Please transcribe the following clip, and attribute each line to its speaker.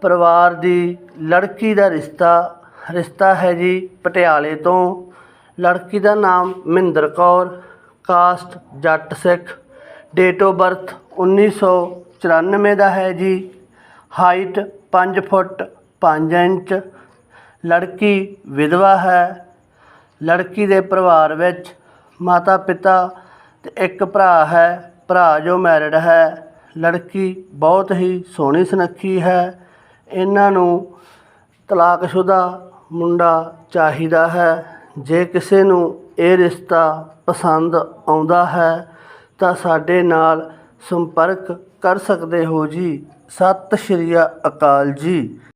Speaker 1: ਪਰਿਵਾਰ ਦੀ ਲੜਕੀ ਦਾ ਰਿਸ਼ਤਾ ਰਿਸ਼ਤਾ ਹੈ ਜੀ ਪਟਿਆਲੇ ਤੋਂ। ਲੜਕੀ ਦਾ ਨਾਮ Mahinder Kaur, caste Jat Sikh. Date of birth 1994 ਦਾ ਹੈ ਜੀ। Height 5 foot 5 inch. ਲੜਕੀ ਵਿਧਵਾ ਹੈ। ਲੜਕੀ ਦੇ ਪਰਿਵਾਰ ਵਿੱਚ ਮਾਤਾ ਪਿਤਾ ਤੇ ਇੱਕ ਭਰਾ ਹੈ। ਭਰਾ ਜੋ ਮੈਰਿਡ ਹੈ। ਲੜਕੀ ਬਹੁਤ ਹੀ ਸੋਹਣੀ ਸੁਨੱਖੀ ਹੈ। ਇਹਨਾਂ ਨੂੰ ਤਲਾਕਸ਼ੁਦਾ ਮੁੰਡਾ ਚਾਹੀਦਾ ਹੈ। ਜੇ ਕਿਸੇ ਨੂੰ ਇਹ ਰਿਸ਼ਤਾ ਪਸੰਦ ਆਉਂਦਾ ਹੈ, ਤਾਂ ਸਾਡੇ ਨਾਲ ਸੰਪਰਕ ਕਰ ਸਕਦੇ ਹੋ ਜੀ। ਸਤਿ ਸ਼੍ਰੀ ਅਕਾਲ ਜੀ।